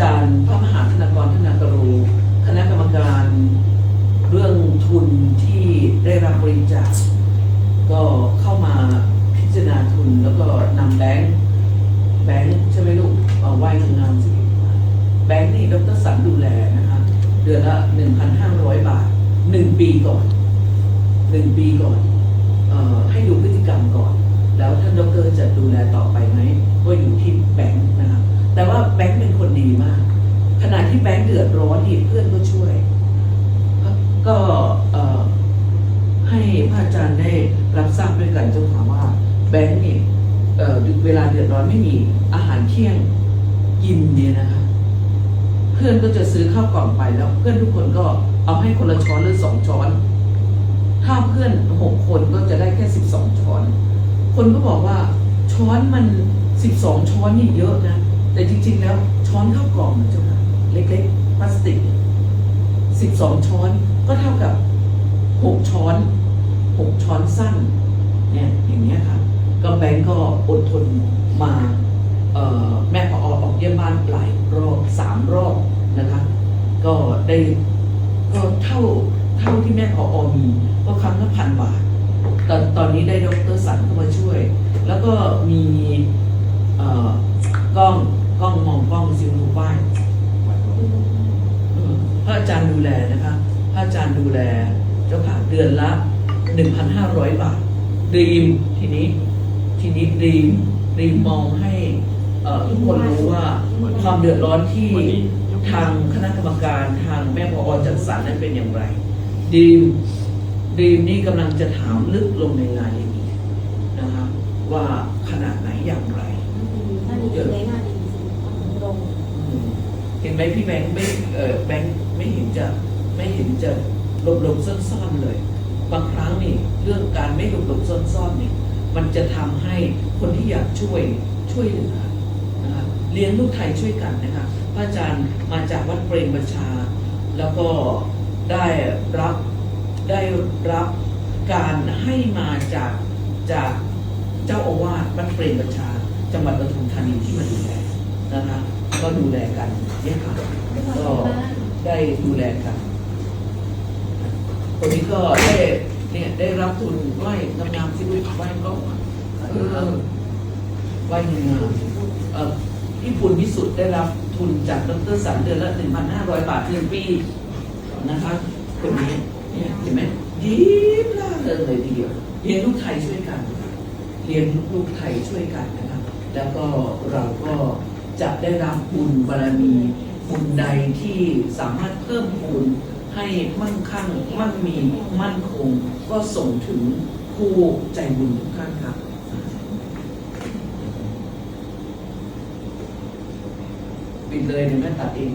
จารย์พระมหาธนากรธนากรูคณะกรรมการเรื่องทุนที่ได้รับบริจาคก็เข้ามาพิจารณาทุนแล้วก็นำแบงค์แบงค์ใช่ไหมลูกเอาไหว้งามสิแบงค์นี่ดรสันดูแลนะคะเดือนละ 1,500 บาท 1 ปีก่อน 1 ปีก่อนออให้ดูพฤติกรรมก่อน แล้วท่านดรจะดูแลต่อไปไหม เดือดร้อนนี่เพื่อนก็ช่วย ก็ให้พระอาจารย์ได้รับทราบด้วยกันเจ้าค่ะว่า แบงค์นี่เอ่อเวลาเดือดร้อนไม่มีอาหารเที่ยงกินเนี่ยนะคะ เพื่อนก็จะซื้อข้าวกล่องไปแล้ว เพื่อนทุกคนก็เอาให้คนละช้อนหรือสองช้อน ถ้าเพื่อนหกคนก็จะได้แค่สิบสองช้อน คนก็บอกว่าช้อนมันสิบสองช้อนนี่เยอะนะ แต่จริง ๆ แล้วช้อนข้าวกล่องนะเจ้าค่ะ เล็กๆพลาสติกสิบสองช้อนก็เท่ากับหกช้อนหกช้อนสั้นเนี่ยอย่างเนี้ยค่ะก็แบงก์ก็อดทนมาแม่พอออกเยี่ยมบ้านหลายรอบสามรอบนะคะ ก็ได้ก็เท่าเท่าที่แม่พออมี ก็ครั้งละพันบาทตอนตอนนี้ได้ดรสันเข้ามาช่วย แล้วก็มีกล้องกล้องมองกล้องซิลดูป้ายเออพระอาจารย์ดูแลนะคะพระอาจารย์ดูแลเจ้าค่ะเดือนละ 1,500 บาทดีมทีนี้ทีนี้ดีมดีมมองให้เอ่อทุกคนรู้ว่าความเดือดร้อนที่ทางคณะกรรมการทางแม่พอจัดสรรนั้นเป็นอย่างไร ดีมดีมนี่กำลังจะถามลึกลงในรายละเอียดนะคะว่าขนาดไหนอย่างไรถ้ามีเงยหน้าดีตรงอืม เห็นไหมพี่แบงค์ไม่เออแบงค์ไม่เห็นจะไม่เห็นจะหลบหลบซ่อนซ่อนเลย บางครั้งนี่เรื่องการไม่หลบหลบซ่อนซ่อนนี่มันจะทำให้คนที่อยากช่วยช่วยเหลือนะคะเลี้ยงลูกไทยช่วยกันนะคะพระอาจารย์มาจากวัดเปรมประชา แล้วก็ได้รับได้รับการให้มาจากจากเจ้าอาวาสวัดเปรมประชา จังหวัดปทุมธานีที่มาดูแลนะคะ ก็ดูแลกันเนี่ยค่ะไม่พอก็ใจบ้างได้ดูแลกันคนนี้ก็ได้เนี่ยได้รับทุนไหว้งามๆที่ลูกไหว้ก็ไหว้งาพี่ปุณวิสุทธ์ได้รับทุนจากดรสันเดือนละ1,500บาทหนึ่งปีนะคะคนนี้เนี่ยเห็นไหมยิ้มล่าเริงเลยทีเดียวเรียนลูกไทยช่วยกัน เรียนลูกไทยช่วยกันนะครับแล้วก็เราก็ จะได้รับบุญบารมีบุญใดที่สามารถเพิ่มพูนให้มั่นคั่งมั่นมีมั่นคง ก็ส่งถึงผู้ใจบุญทุกท่านครับปิดเลยเดี๋ยวแม่ตัดเอง